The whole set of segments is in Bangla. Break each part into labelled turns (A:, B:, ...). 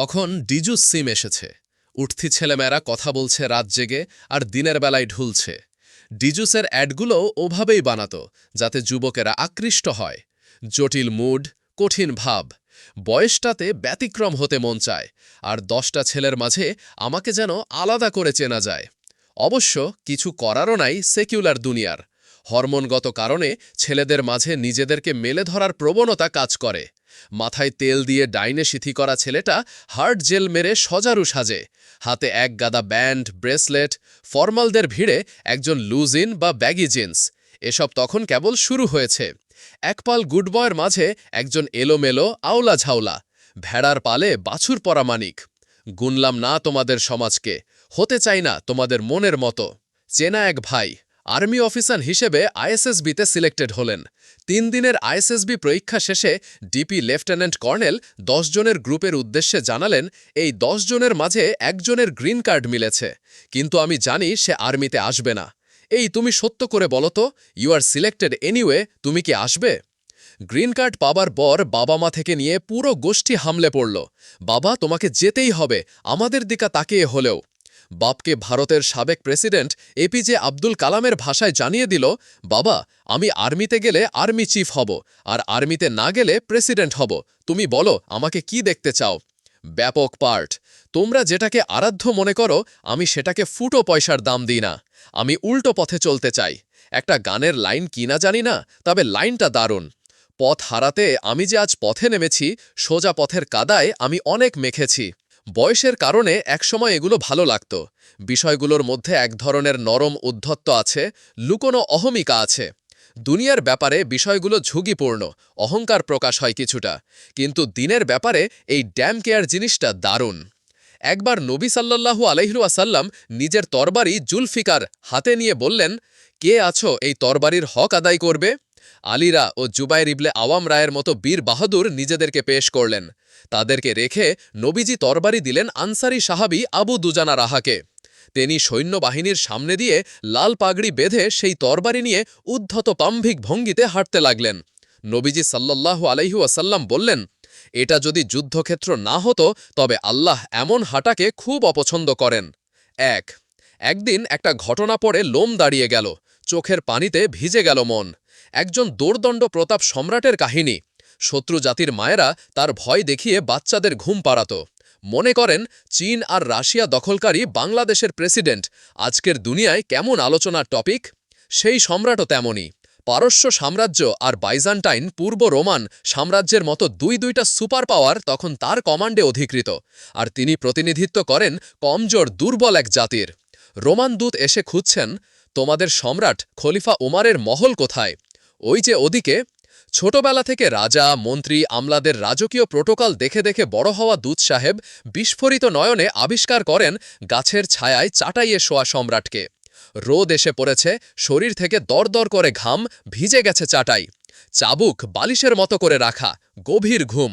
A: তখন ডিজুস সিম এসেছে। উঠতি ছেলেমেয়েরা কথা বলছে রাত জেগে আর দিনের বেলায় ঢুলছে। ডিজুসের অ্যাডগুলো ওভাবেই বানাতো, যাতে যুবকেরা আকৃষ্ট হয়। জটিল মুড, কঠিন ভাব, বয়সটাতে ব্যতিক্রম হতে মন চায়, আর দশটা ছেলের মাঝে আমাকে যেন আলাদা করে চেনা যায়। অবশ্য কিছু করারও নাই সেকুলার দুনিয়ার। হরমোনগত কারণে ছেলেদের মাঝে নিজেদেরকে মেলে ধরার প্রবণতা কাজ করে। মাথায় তেল দিয়ে ডাইনে সিথি করা ছেলেটা হার্ট জেল মেরে সজারু সাজে। হাতে এক গাদা ব্যান্ড, ব্রেসলেট, ফর্মালদের ভিড়ে একজন লুজিন বা ব্যাগি জিন্স। এসব তখন কেবল শুরু হয়েছে। একপাল গুডবয়ের মাঝে একজন এলোমেলো আওলা ঝাউলা ভেড়ার পালে বাছুর পরা মানিক। গুনলাম না তোমাদের সমাজকে, হতে চাই না তোমাদের মনের মতো। চেনা এক ভাই। আর্মি অফিসার হিসেবে আইএসএসবিতে সিলেক্টেড হলেন। তিন দিনের আইএসএসবি পরীক্ষা শেষে ডিপি লেফটেন্যান্ট কর্নেল জনের গ্রুপের উদ্দেশ্যে জানালেন, এই জনের মাঝে একজনের গ্রিন কার্ড মিলেছে, কিন্তু আমি জানি সে আর্মিতে আসবে না। এই তুমি সত্য করে বলো তো ইউ আর সিলেক্টেড এনিওয়ে তুমি কি আসবে? গ্রিন কার্ড পাবার পর বাবা মা থেকে নিয়ে পুরো গোষ্ঠী হামলে পড়ল। বাবা, তোমাকে যেতেই হবে, আমাদের দিকা তাকিয়ে হলেও। বাপকে ভারতের সাবেক প্রেসিডেন্ট এপিজে আব্দুল কালামের ভাষায় জানিয়ে দিল, বাবা, আমি আর্মিতে গেলে আর্মি চিফ হব, আর আর্মিতে না গেলে প্রেসিডেন্ট হব। তুমি বলো, আমাকে কি দেখতে চাও? ব্যাপক পার্ট। তোমরা যেটাকে আরাধ্য মনে করো, আমি সেটাকে ফুটো পয়সার দাম দিই না। আমি উল্টো পথে চলতে চাই। একটা গানের লাইন কিনা জানি না, তবে লাইনটা দারুণ। পথ হারাতে আমি যে আজ পথে নেমেছি, সোজা পথের কাদায় আমি অনেক মেখেছি। বয়সের কারণে একসময় এগুলো ভালো লাগত। বিষয়গুলোর মধ্যে এক ধরনের নরম উদ্ধত্ত আছে, লুকোনো অহমিকা আছে। দুনিয়ার ব্যাপারে বিষয়গুলো ঝুঁকিপূর্ণ, অহংকার প্রকাশ হয় কিছুটা। কিন্তু দিনের ব্যাপারে এই ড্যাম কেয়ার জিনিসটা দারুণ। একবার নবী সাল্লাল্লাহু আলহিরু আসাল্লাম নিজের তরবারি জুলফিকার হাতে নিয়ে বললেন, কে আছো এই তরবারির হক আদায় করবে? আলীরা ও জুবাইর ইবলে আওয়াম রায়ের মতো বীর বাহাদুর নিজেদেরকে পেশ করলেন। তাদেরকে রেখে নবীজি তরবারি দিলেন আনসারি সাহাবি আবু দুজানা রাহাকে। তিনি সৈন্যবাহিনীর সামনে দিয়ে লাল পাগড়ি বেঁধে সেই তরবারি নিয়ে উদ্ধত পাম্ভিক ভঙ্গিতে হাঁটতে লাগলেন। নবীজি সাল্লাল্লাহু আলাইহু আসাল্লাম বললেন, এটা যদি যুদ্ধক্ষেত্র না হতো, তবে আল্লাহ এমন হাঁটাকে খুব অপছন্দ করেন। এক, একদিন একটা ঘটনা পড়ে লোম দাঁড়িয়ে গেল, চোখের পানিতে ভিজে গেল মন। একজন দোর্দণ্ড প্রতাপ সম্রাটের কাহিনী। শত্রু জাতির মায়েরা তার ভয় দেখিয়ে বাচ্চাদের ঘুম পাড়াত। মনে করেন, চীন আর রাশিয়া দখলকারী বাংলাদেশের প্রেসিডেন্ট। আজকের দুনিয়ায় কেমন আলোচনার টপিক? সেই সম্রাটও তেমনই। পারস্য সাম্রাজ্য আর বাইজান্টাইন পূর্ব রোমান সাম্রাজ্যের মতো দুই দুইটা সুপার পাওয়ার তখন তার কমান্ডে অধিকৃত। আর তিনি প্রতিনিধিত্ব করেন কমজোর দুর্বল এক জাতির। রোমান দূত এসে খুঁজছেন, তোমাদের সম্রাট খলিফা উমারের মহল কোথায়? ওই যে ওদিকে ছোটবেলা থেকে রাজা, মন্ত্রী, আমলাদের রাজকীয় প্রোটোকল দেখে দেখে বড় হওয়া দুধ সাহেব বিস্ফোরিত নয়নে আবিষ্কার করেন গাছের ছায়ায় চাটাইয়ে শোয়া সম্রাটকে। রোদ এসে পড়েছে, শরীর থেকে দরদর করে ঘাম ভিজে গেছে চাটাই। চাবুক বালিশের মতো করে রাখা, গভীর ঘুম।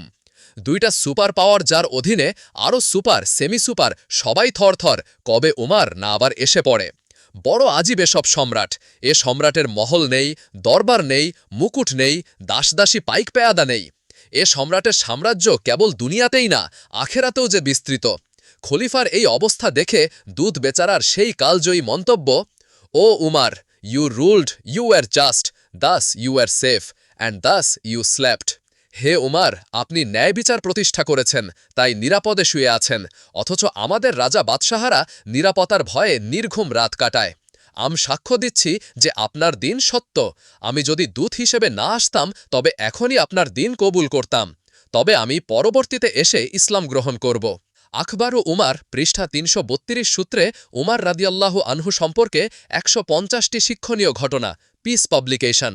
A: দুইটা সুপার পাওয়ার যার অধীনে আরও সুপার, সেমি সুপার, সবাই থরথর, কবে উমার না আবার এসে পড়ে। বড় আজীব এসব সম্রাট। এ সম্রাটের মহল নেই, দরবার নেই, মুকুট নেই, দাসদাসী পাইক পেয়াদা নেই। এ সম্রাটের সাম্রাজ্য কেবল দুনিয়াতেই না, আখেরাতেও যে বিস্তৃত। খলিফার এই অবস্থা দেখে দুধ বেচারার সেই কালজয়ী মন্তব্য, O Umar you ruled you are just thus you are safe and thus you slept hey Umar, আপনি ন্যায় বিচার প্রতিষ্ঠা করেছেন, তাই নিরাপদে শুয়ে আছেন। অথচ আমাদের রাজা বাদশাহারা নিরাপত্তার ভয়ে নির্ঘুম রাত কাটায়। আম সাক্ষ্য দিচ্ছি যে আপনার দিন সত্য। আমি যদি দূত হিসেবে না আসতাম, তবে এখনই আপনার দিন কবুল করতাম। তবে আমি পরবর্তীতে এসে ইসলাম গ্রহণ করব। আখবর ও উমার, পৃষ্ঠা তিনশো বত্রিশ সূত্রে উমার রাদিয়াল্লাহ আনহু সম্পর্কে একশো পঞ্চাশটি শিক্ষণীয় ঘটনা পিস পাবলিকেশন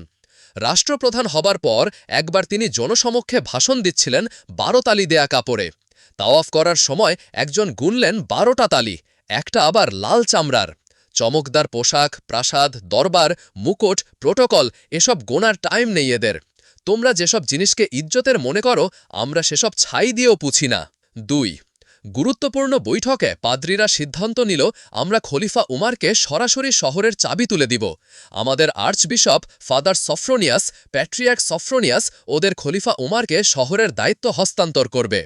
A: রাষ্ট্রপ্রধান হবার পর একবার তিনি জনসমক্ষে ভাষণ দিচ্ছিলেন বারো তালি দেয়া কাপড়ে। তাওয়াফ করার সময় একজন গুনলেন বারোটা তালি, একটা আবার লাল চামড়ার। চমকদার পোশাক, প্রাসাদ, দরবার, মুকুট, প্রোটোকল, এসব গোনার টাইম নেই এদের। তোমরা যেসব জিনিসকে ইজ্জতের মনে করো, আমরা সেসব ছাই দিয়েও পুছি না। দুই গুরুত্বপূর্ণ বৈঠকে পাদ্রীরা সিদ্ধান্ত নিল, আমরা খলিফা উমারকে সরাসরি শহরের চাবি তুলে দিব। আমাদের আর্চবিশপ ফাদার সফ্রোনিয়াস প্যাট্রিয়াক সফ্রোনিয়াস ওদের খলিফা উমারকে শহরের দায়িত্ব হস্তান্তর করবে।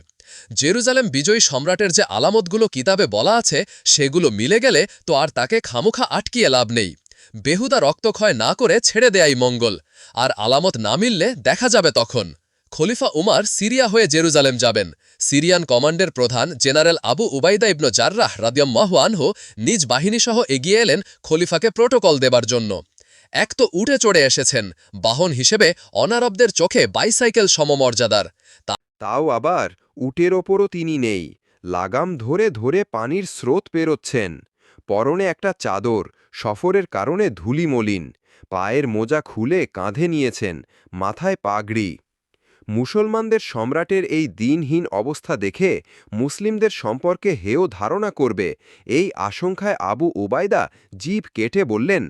A: জেরুজালেম বিজয়ী সম্রাটের যে আলামতগুলো কিতাবে বলা আছে, সেগুলো মিলে গেলে তো আর তাকে খামুখা আটকিয়ে লাভ নেই। বেহুদা রক্তক্ষয় না করে ছেড়ে দেয়াই মঙ্গল। আর আলামত না মিললে দেখা যাবে তখন। খলিফা উমার সিরিয়া হয়ে জেরুজালেম যাবেন। সিরিয়ান কমান্ডের প্রধান general Abu Ubaidah ibn Jarrah রাদিয়াম্মাহু আনহু নিজ বাহিনীসহ এগিয়ে এলেন খলিফাকে প্রোটোকল দেবার জন্য। এক তো উঠে চড়ে এসেছেন, বাহন হিসেবে অনারবদের চোখে বাইসাইকেল সমমর্যাদার।
B: তাও আবার উটের ওপরও তিনি নেই, লাগাম ধরে ধরে পানির স্রোত পেরোচ্ছেন। পরনে একটা চাদর, সফরের কারণে ধুলি মলিন পায়ের মোজা খুলে কাঁধে নিয়েছেন, মাথায় পাগড়ি। মুসলমানদের সম্রাটের এই দিনহীন অবস্থা দেখে মুসলিমদের সম্পর্কে হেয় ধারণা করবে। এই আশঙ্কায় আবু ওবায়দা জিভ কেটে বললেন,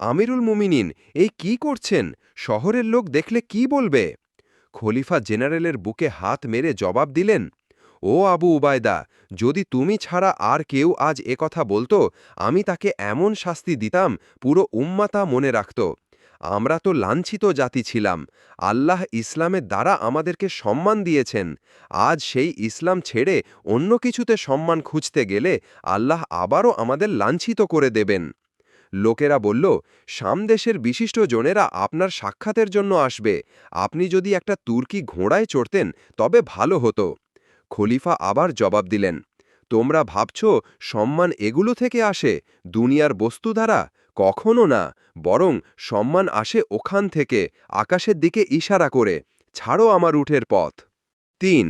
B: আমিরুল মুমিনিন, এই কি করছেন? শহরের লোক দেখলে কি বলবে? খলিফা জেনারেলের বুকে হাত মেরে জবাব দিলেন, ও আবু উবায়দা, যদি তুমি ছাড়া আর কেউ আজ কথা বলতো, আমি তাকে এমন শাস্তি দিতাম, পুরো উম্মাতা মনে রাখত। আমরা তো লাঞ্ছিত জাতি ছিলাম। আল্লাহ ইসলামের দ্বারা আমাদেরকে সম্মান দিয়েছেন। আজ সেই ইসলাম ছেড়ে অন্য কিছুতে সম্মান খুঁজতে গেলে আল্লাহ আবারও আমাদের লাঞ্ছিত করে দেবেন। লোকেরা বলল সামদেশের বিশিষ্ট জনেরা আপনার সাক্ষাতের জন্য আসবে। আপনি যদি একটা তুর্কি ঘোড়ায় চড়তেন, তবে ভালো হতো। খলিফা আবার জবাব দিলেন, তোমরা ভাবছ, সম্মান এগুলো থেকে আসে? দুনিয়ার বস্তু দ্বারা কখনো না, বরং সম্মান আসে ওখান থেকে, আকাশের দিকে ইশারা করে, ছাড়ো আমার উঠের পথ। তিন,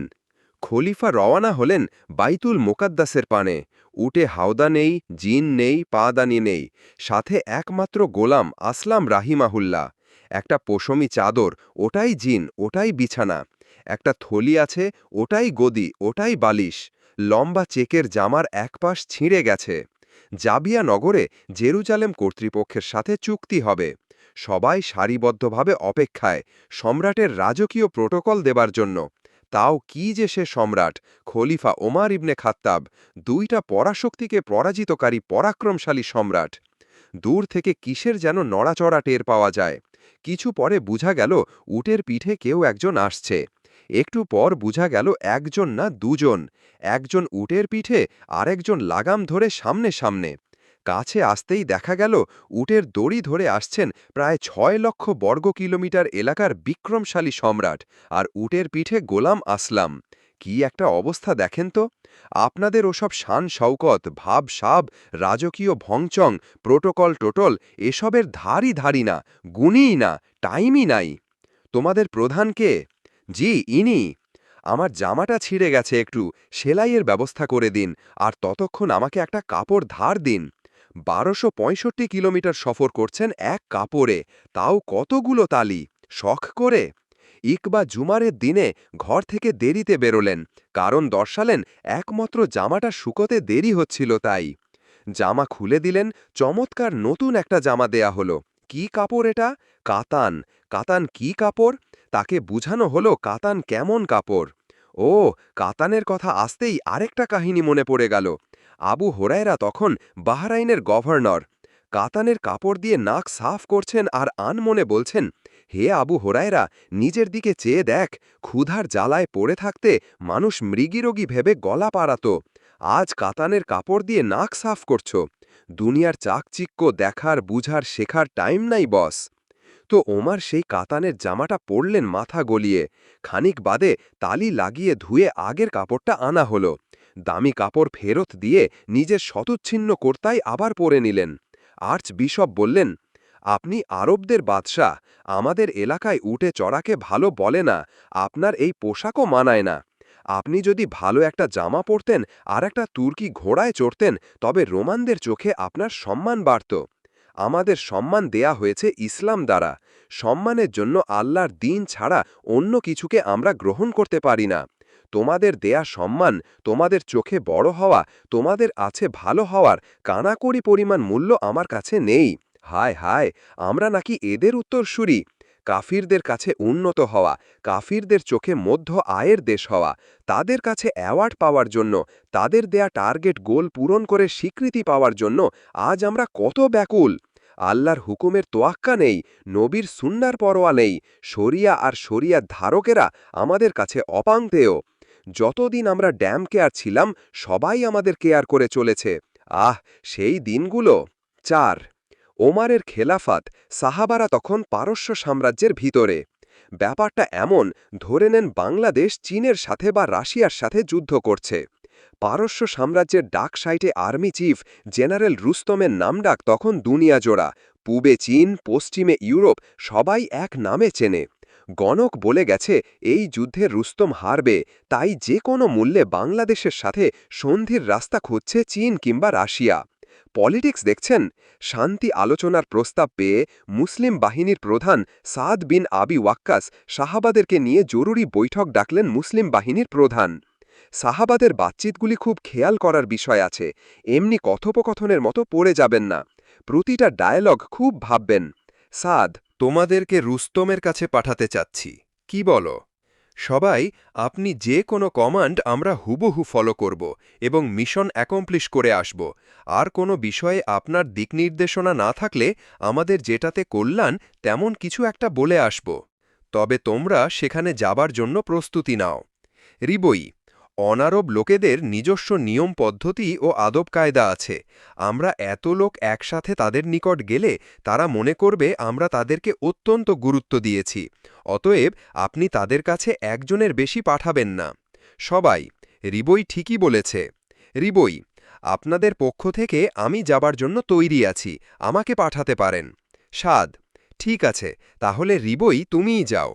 B: খলিফা রওয়ানা হলেন বাইতুল মোকাদ্দাসের পানে। উটে হাওদা নেই, জিন নেই, পাদানি নেই, সাথে একমাত্র গোলাম আসলাম রাহিমাহুল্লা একটা পশমি চাদর, ওটাই জিন, ওটাই বিছানা। একটা থলি আছে, ওটাই গদি, ওটাই বালিশ। লম্বা চেকের জামার একপাশ ছিঁড়ে গেছে। জাবিয়া নগরে জেরুজালেম কর্তৃপক্ষের সাথে চুক্তি হবে। সবাই সারিবদ্ধভাবে অপেক্ষায় সম্রাটের রাজকীয় প্রোটোকল দেবার জন্য। তাও কি যে সে সম্রাট, খলিফা ওমার ইবনে খাত্তাব, দুইটা পরাশক্তিকে পরাজিতকারী পরাক্রমশালী সম্রাট। দূর থেকে কিসের যেন নড়াচড়া টের পাওয়া যায়। কিছু পরে বুঝা গেল, উটের পিঠে কেউ একজন আসছে। একটু পর বুঝা গেল একজন না দুজন। একজন উটের পিঠে, আরেকজন লাগাম ধরে সামনে সামনে। কাছে আসতেই দেখা গেল উটের দড়ি ধরে আসছেন প্রায় ছয় লক্ষ বর্গ কিলোমিটার এলাকার বিক্রমশালী সম্রাট আর উটের পিঠে গোলাম আসলাম। কি একটা অবস্থা দেখেন তো। আপনাদের ওসব শান শৌকত ভাব সাব, রাজকীয় ভংচং, প্রোটোকল টোটল এসবের ধারই ধারি না, গুণই না, টাইমই নাই। তোমাদের প্রধান কে? জি, ইনি। আমার জামাটা ছিঁড়ে গেছে একটু, সেলাইয়ের ব্যবস্থা করে দিন, আর ততক্ষণ আমাকে একটা কাপড় ধার দিন। বারোশো পঁয়ষট্টি কিলোমিটার সফর করছেন এক কাপড়ে, তাও কতগুলো তালি, শখ করে? ইকবা জুমারের দিনে ঘর থেকে দেরিতে বেরোলেন, কারণ দর্শালেন একমাত্র জামাটা শুকোতে দেরি হচ্ছিল তাই। জামা খুলে দিলেন, চমৎকার নতুন একটা জামা দেয়া হলো। কি কাপড় এটা? কাতান। কাতান কি কাপড়? তাকে বুঝানো হলো কাতান কেমন কাপড়। ও, কাতানের কথা আসতেই আরেকটা কাহিনী মনে পড়ে গেল। আবু হোরায়রা তখন বাহরাইনের গভর্নর। কাতানের কাপড় দিয়ে নাক সাফ করছেন আর আন মনে বলছেন, হে আবু হোরায়রা, নিজের দিকে চেয়ে দেখ, ক্ষুধার জ্বালায় পড়ে থাকতে মানুষ মৃগীরোগী ভেবে গলা পাড়াত। আজ কাতানের কাপড় দিয়ে নাক সাফ করছ। দুনিয়ার চাকচিক্য দেখার, বুঝার, শেখার টাইম নাই, বস। তো ওমার সেই কাতানের জামাটা পরলেন মাথা গলিয়ে। খানিক বাদে তালি লাগিয়ে ধুয়ে আগের কাপড়টা আনা হলো। দামি কাপড় ফেরত দিয়ে নিজের শতচ্ছিন্ন কর্তাই আবার পরে নিলেন। আর্চ বিশপ বললেন, আপনি আরবদের বাদশাহ, আমাদের এলাকায় উঠে চড়াকে ভালো বলে না, আপনার এই পোশাকও মানায় না। আপনি যদি ভালো একটা জামা পরতেন আর একটা তুর্কি ঘোড়ায় চড়তেন, তবে রোমানদের চোখে আপনার সম্মান বাড়ত। আমাদের সম্মান দেয়া হয়েছে ইসলাম দ্বারা। সম্মানের জন্য আল্লাহর দিন ছাড়া অন্য কিছুকে আমরা গ্রহণ করতে পারি না। তোমাদের দেয়া সম্মান তোমাদের চোখে বড় হওয়া, তোমাদের আছে ভালো হওয়ার কানাকড়ি পরিমাণ মূল্য আমার কাছে নেই। হায় হায়, আমরা নাকি এদের উত্তরসূরি? কাফিরদের কাছে উন্নত হওয়া, কাফিরদের চোখে মধ্য আয়ের দেশ হওয়া, তাদের কাছে অ্যাওয়ার্ড পাওয়ার জন্য, তাদের দেয়া টার্গেট গোল পূরণ করে স্বীকৃতি পাওয়ার জন্য আজ আমরা কত ব্যাকুল। আল্লাহর হুকুমের তোয়াক্কা নেই, নবীর সুন্নার পরোয়া নেই, শরিয়া আর শরিয়ার ধারকেরা আমাদের কাছে অপাংতেয়। যতদিন আমরা ড্যাম কেয়ার ছিলাম, সবাই আমাদের কেয়ার করে চলেছে। আহ, সেই দিনগুলো। চার। ওমারের খেলাফাত সাহাবারা তখন পারস্য সাম্রাজ্যের ভিতরে। ব্যাপারটা এমন, ধরে নেন বাংলাদেশ চীনের সাথে বা রাশিয়ার সাথে যুদ্ধ করছে। পারস্য সাম্রাজ্যের ডাক সাইটে আর্মি চিফ জেনারেল রুস্তমের নামডাক তখন দুনিয়া জোড়া পূবে চীন, পশ্চিমে ইউরোপ, সবাই এক নামে চেনে। গণক বলে গেছে, এই যুদ্ধে রুস্তম হারবে, তাই যে কোনো মূল্যে বাংলাদেশের সাথে সন্ধির রাস্তা খুঁজছে চীন কিংবা রাশিয়া। পলিটিক্স দেখছেন? শান্তি আলোচনার প্রস্তাব পেয়ে মুসলিম বাহিনীর প্রধান সাদ বিন আবি ওয়াক্কাস সাহাবাদেরকে নিয়ে জরুরি বৈঠক ডাকলেন মুসলিম বাহিনীর প্রধান। সাহাবাদের বাতচিতগুলি খুব খেয়াল করার বিষয় আছে, এমনি কথোপকথনের মতো পড়ে যাবেন না। প্রতিটা ডায়ালগ খুব ভাববেন। সাদ, তোমাদেরকে রুস্তমের কাছে পাঠাতে চাচ্ছি। কি বলো? সবাই, আপনি যে কোনো কমান্ড আমরা হুবহু ফলো করব এবং মিশন অ্যাকমপ্লিশ করে আসব। আর কোনো বিষয়ে আপনার দিকনির্দেশনা না থাকলে আমাদের যেটাতে কল্যাণ, তেমন কিছু একটা বলে আসব। তবে তোমরা সেখানে যাবার জন্য প্রস্তুতি নাও। রিবই অনারব লোকেদের নিজস্ব নিয়ম পদ্ধতি ও আদব কায়দা আছে। আমরা এত লোক একসাথে তাদের নিকট গেলে তারা মনে করবে আমরা তাদেরকে অত্যন্ত গুরুত্ব দিয়েছি। অতএব আপনি তাদের কাছে একজনের বেশি পাঠাবেন না। সবাই, রিবই ঠিকই বলেছে। রিবই, আপনাদের পক্ষ থেকে আমি যাবার জন্য তৈরি আছি, আমাকে পাঠাতে পারেন। সাদ, ঠিক আছে, তাহলে রিবই তুমিই যাও।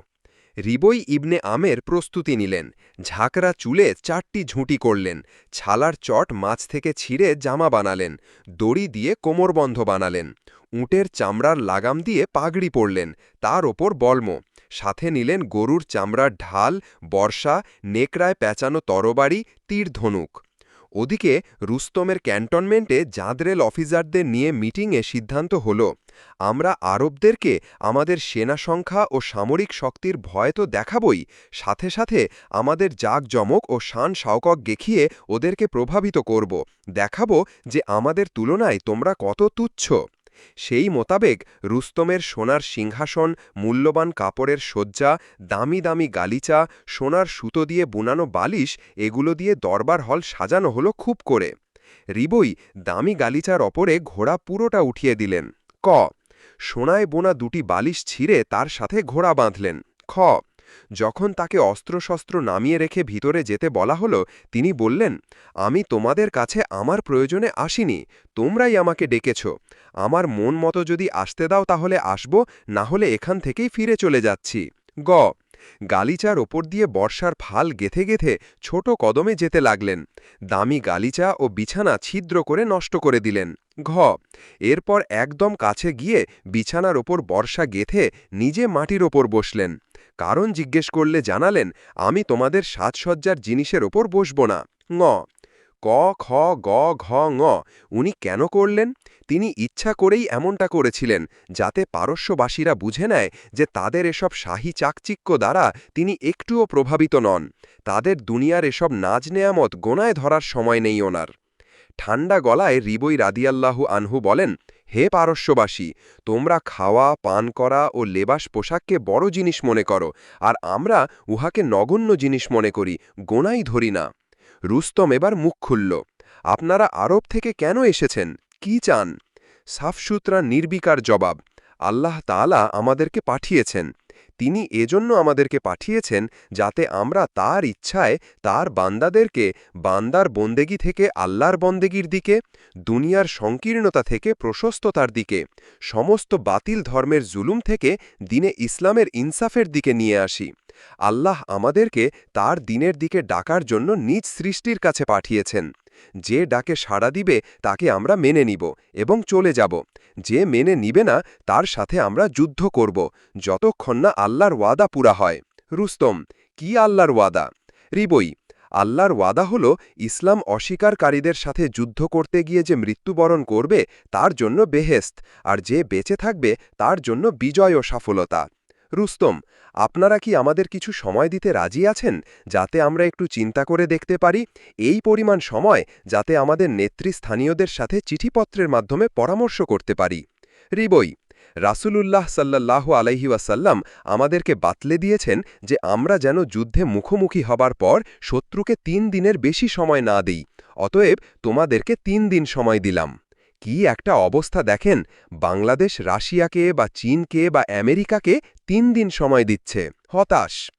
B: রিবই ইবনে আমের প্রস্তুতি নিলেন। ঝাঁকরা চুলে চারটি ঝুঁটি করলেন। ছালার চট মাছ থেকে ছিঁড়ে জামা বানালেন। দড়ি দিয়ে কোমরবন্ধ বানালেন। উটের চামড়ার লাগাম দিয়ে পাগড়ি পরলেন। তার ওপর বলম। সাথে নিলেন গরুর চামড়ার ঢাল, বর্ষা, নেকড়ায় প্যাঁচানো তরবারি, তীর ধনুক। ওদিকে রুস্তমের ক্যান্টনমেন্টে জাদরেল অফিসারদের নিয়ে মিটিংয়ে সিদ্ধান্ত হল, আমরা আরবদেরকে আমাদের সেনা সংখ্যা ও সামরিক শক্তির ভয় তো দেখাবই, সাথে সাথে আমাদের জাকজমক ও শান শাওকক দেখিয়ে ওদেরকে প্রভাবিত করব, দেখাবো যে আমাদের তুলনায় তোমরা কত তুচ্ছ। সেই মোতাবেক রুস্তমের সোনার সিংহাসন, মূল্যবান কাপড়ের শয্যা, দামি দামি গালিচা, সোনার সুতো দিয়ে বুনানো বালিশ, এগুলো দিয়ে দরবার হল সাজানো হলো খুব করে। রিবই দামি গালিচার অপরে ঘোড়া পুরোটা উঠিয়ে দিলেন। ক, সোনায় বোনা দুটি বালিশ ছিঁড়ে তার সাথে ঘোড়া বাঁধলেন। খ যখন তাকে অস্ত্রশস্ত্র নামিয়ে রেখে ভিতরে যেতে বলা হলো, তিনি বললেন, আমি তোমাদের কাছে আমার প্রয়োজনে আসিনি, তোমরাই আমাকে ডেকেছ। আমার মন মতো যদি আসতে দাও তাহলে আসব না হলে এখান থেকেই ফিরে চলে যাচ্ছি। গ। গালিচার ওপর দিয়ে বর্ষার ফাল গেথে গেথে ছোট কদমে যেতে লাগলেন। দামি গালিচা ও বিছানা ছিদ্র করে নষ্ট করে দিলেন। ঘ। এরপর একদম কাছে গিয়ে বিছানার ওপর বর্ষা গেথে নিজে মাটির ওপর বসলেন। কারণ জিজ্ঞেস করলে জানালেন, আমি তোমাদের সাজসজ্জার জিনিসের ওপর বসব না। ঙ। ক, খ, গ, ঘ, ঙ। উনি কেন করলেন? তিনি ইচ্ছা করেই এমনটা করেছিলেন, যাতে পারস্যবাসীরা বুঝে নেয় যে তাদের এসব শাহী চাকচিক্য দ্বারা তিনি একটুও প্রভাবিত নন। তাদের দুনিয়ার এসব নাজ নেয়ামত গোনায় ধরার সময় নেই ওনার। ঠান্ডা গলায় রিবই রাদিয়াল্লাহু আনহু বলেন হে পারস্যবাসী, তোমরা খাওয়া, পান করা ও লেবাস পোশাককে বড় জিনিস মনে করো, আর আমরা উহাকে নগণ্য জিনিস মনে করি, গোনাই ধরি না। রুস্তম এবার মুখ খুলল, আপনারা আরব থেকে কেন এসেছেন? কি চান? সাফসুতরা নির্বিকার জবাব, আল্লাহ তালা আমাদেরকে পাঠিয়েছেন। তিনি এজন্য আমাদেরকে পাঠিয়েছেন যাতে আমরা তার ইচ্ছায় তার বান্দাদেরকে, বান্দার বন্দেগি থেকে আল্লাহর বন্দেগির দিকে, দুনিয়ার সংকীর্ণতা থেকে প্রশস্ততার দিকে, সমস্ত বাতিল ধর্মের জুলুম থেকে দিনে ইসলামের ইনসাফের দিকে নিয়ে আসি। আল্লাহ আমাদেরকে তার দিনের দিকে ডাকার জন্য নিজ সৃষ্টির কাছে পাঠিয়েছেন। যে ডাকে সাড়া দিবে, তাকে আমরা মেনে নিব এবং চলে যাব। যে মেনে নিবে না, তার সাথে আমরা যুদ্ধ করব, যতক্ষণ না আল্লাহর ওয়াদা পুরা হয়। রুস্তম, কি আল্লাহর ওয়াদা? রিবই, আল্লাহর ওয়াদা হল ইসলাম অস্বীকারীদের সাথে যুদ্ধ করতে গিয়ে যে মৃত্যুবরণ করবে, তার জন্য বেহেস্ত আর যে বেঁচে থাকবে, তার জন্য বিজয় ও সফলতা রুস্তম, আপনারা কি আমাদের কিছু সময় দিতে রাজি আছেন যাতে আমরা একটু চিন্তা করে দেখতে পারি? এই পরিমাণ সময় যাতে আমাদের নেতৃস্থানীয়দের সাথে চিঠিপত্রের মাধ্যমে পরামর্শ করতে পারি। রিবই, রাসূলুল্লাহ সাল্লাহ আলাইহি ওয়াসাল্লাম আমাদেরকে বাতলে দিয়েছেন যে আমরা যেন যুদ্ধে মুখোমুখি হবার পর শত্রুকে তিন দিনের বেশি সময় না দিই, অতএব তোমাদেরকে তিন দিন সময় দিলাম। কি একটা অবস্থা দেখেন, বাংলাদেশ রাশিয়াকে বা চীনকে বা আমেরিকাকে তিন দিন সময় দিচ্ছে। হতাশ।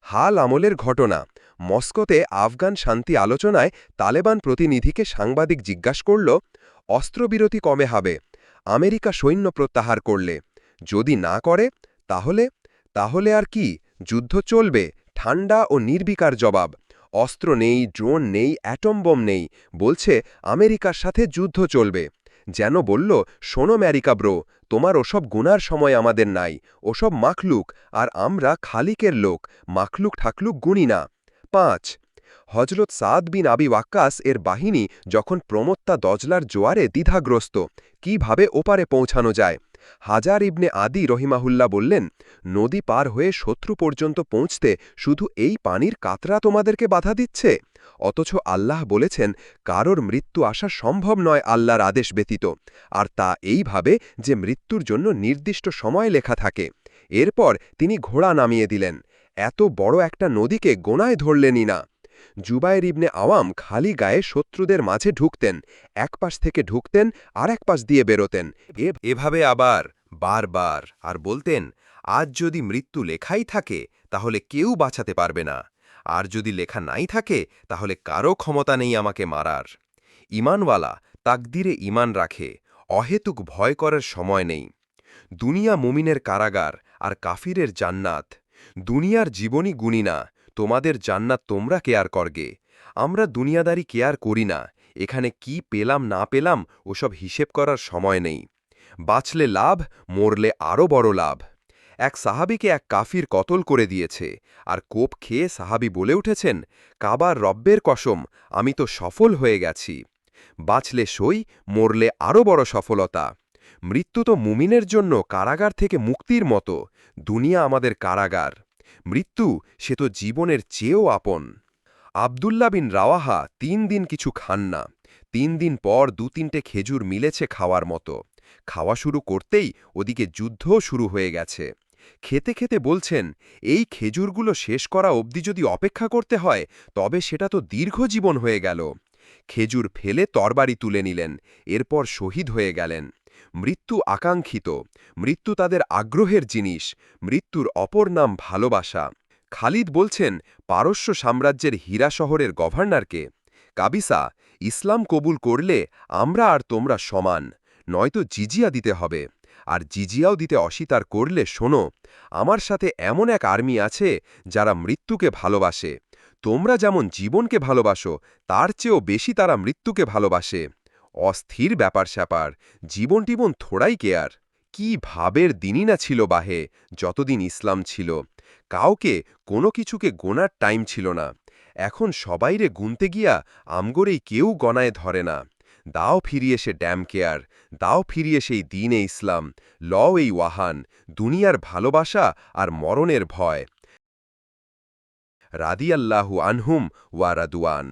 B: হাল আমলের ঘটনা। মস্কোতে আফগান শান্তি আলোচনায় তালেবান প্রতিনিধিকে সাংবাদিক জিজ্ঞাসা করল, অস্ত্রবিরতি কমে হবে। আমেরিকা সৈন্য প্রত্যাহার করলে। যদি না করে, তাহলে? তাহলে আর কি? যুদ্ধ চলবে। ঠান্ডা ও নির্বিকার জবাব। অস্ত্র নেই, ড্রোন নেই, অ্যাটম বোম নেই। বলছে, আমেরিকার সাথে যুদ্ধ চলবে। যেন বলল, শোনো ম্যারিকা ব্রো, তোমার ওসব গুনার সময় আমাদের নাই। ওসব মাখলুক, আর আমরা খালিকের লোক। মাখলুক ঠাকলুক গুনি না। পাঁচ হজরত সাদ বিন আবি ওয়াক্কাস এর বাহিনী যখন প্রমত্তা দজলার জোয়ারে দ্বিধাগ্রস্ত, কীভাবে ওপারে পৌঁছানো যায়? হাজার ইবনে আদি রহিমাহুল্লা বললেন, নদী পার হয়ে শত্রু পর্যন্ত পৌঁছতে শুধু এই পানির কাতরা তোমাদেরকে বাধা দিচ্ছে? অথচ আল্লাহ বলেছেন, কারোর মৃত্যু আসা সম্ভব নয় আল্লাহর আদেশ ব্যতীত। আর তা এইভাবে যে মৃত্যুর জন্য নির্দিষ্ট সময় লেখা থাকে। এরপর তিনি ঘোড়া নামিয়ে দিলেন। এত বড় একটা নদীকে গোনায় ধরলেনই না। জুবায়ের ইবনে আওয়াম খালি গায়ে শত্রুদের মাঝে ঢুকতেন, এক পাশ থেকে ঢুকতেন আর এক পাশ দিয়ে বেরোতেন। এভাবে আবার, বারবার, আর বলতেন, আজ যদি মৃত্যু লেখাই থাকে, তাহলে কেউ বাঁচাতে পারবে না। আর যদি লেখা নাই থাকে, তাহলে কারও ক্ষমতা নেই আমাকে মারার। ইমানওয়ালা তাকদিরে ইমান রাখে, অহেতুক ভয় করার সময় নেই। দুনিয়া মুমিনের কারাগার আর কাফিরের জান্নাত। দুনিয়ার জীবনই গুণী না তোমাদের জান্নাত তোমরা কেয়ার করগে। আমরা দুনিয়াদারি কেয়ার করি না। এখানে কি পেলাম, না পেলাম, ওসব হিসেব করার সময় নেই। বাঁচলে লাভ, মরলে আরও বড় লাভ। এক সাহাবিকে এক কাফির কতল করে দিয়েছে, আর কোপ খেয়ে সাহাবি বলে উঠেছেন, কাবার রব্বের কসম, আমি তো সফল হয়ে গেছি। বাঁচলে সই, মরলে আরও বড় সফলতা। মৃত্যু তো মুমিনের জন্য কারাগার থেকে মুক্তির মতো। দুনিয়া আমাদের কারাগার। মৃত্যু, সে তো জীবনের চেয়েও আপন। আবদুল্লা বিন রাওয়াহা তিন দিন কিছু খান না। তিন দিন পর দু তিনটে খেজুর মিলেছে খাওয়ার মতো। খাওয়া শুরু করতেই ওদিকে যুদ্ধও শুরু হয়ে গেছে। খেতে খেতে বলছেন, এই খেজুরগুলো শেষ করা অবধি যদি অপেক্ষা করতে হয়, তবে সেটা তো দীর্ঘ জীবন হয়ে গেল। খেজুর ফেলে তরবারি তুলে নিলেন, এরপর শহীদ হয়ে গেলেন। মৃত্যু আকাঙ্ক্ষিত মৃত্যু তাদের আগ্রহের জিনিস। মৃত্যুর অপর নাম ভালোবাসা। খালিদ বলছেন, পারস্য সাম্রাজ্যের হীরা শহরের গভর্নরকে, কাবিসা, ইসলাম কবুল করলে আমরা আর তোমরা সমান। নয়তো জিজিয়া দিতে হবে। আর জিজিয়াও দিতে অস্বীকার করলে শোনো, আমার সাথে এমন এক আর্মি আছে যারা মৃত্যুকে ভালোবাসে। তোমরা যেমন জীবনকে ভালোবাসো, তার চেয়েও বেশি তারা মৃত্যুকে ভালোবাসে। অস্থির ব্যাপার স্যাপার জীবন টিবন থোড়াই কেয়ার কি ভাবের দিনই না ছিল বাহে, যতদিন ইসলাম ছিল। কাউকে, কোনো কিছুকে গোনার টাইম ছিল না। এখন সবাইরে গুনতে গিয়া আমগরেই কেউ গনায় ধরে না। দাও ফিরিয়ে সে ড্যাম কেয়ার দাও ফিরিয়ে সেই দিনে ইসলাম, লও এই ওয়াহান, দুনিয়ার ভালোবাসা আর মরণের ভয়। রাদিয়াল্লাহু আনহুম ওয়া রাদুয়ান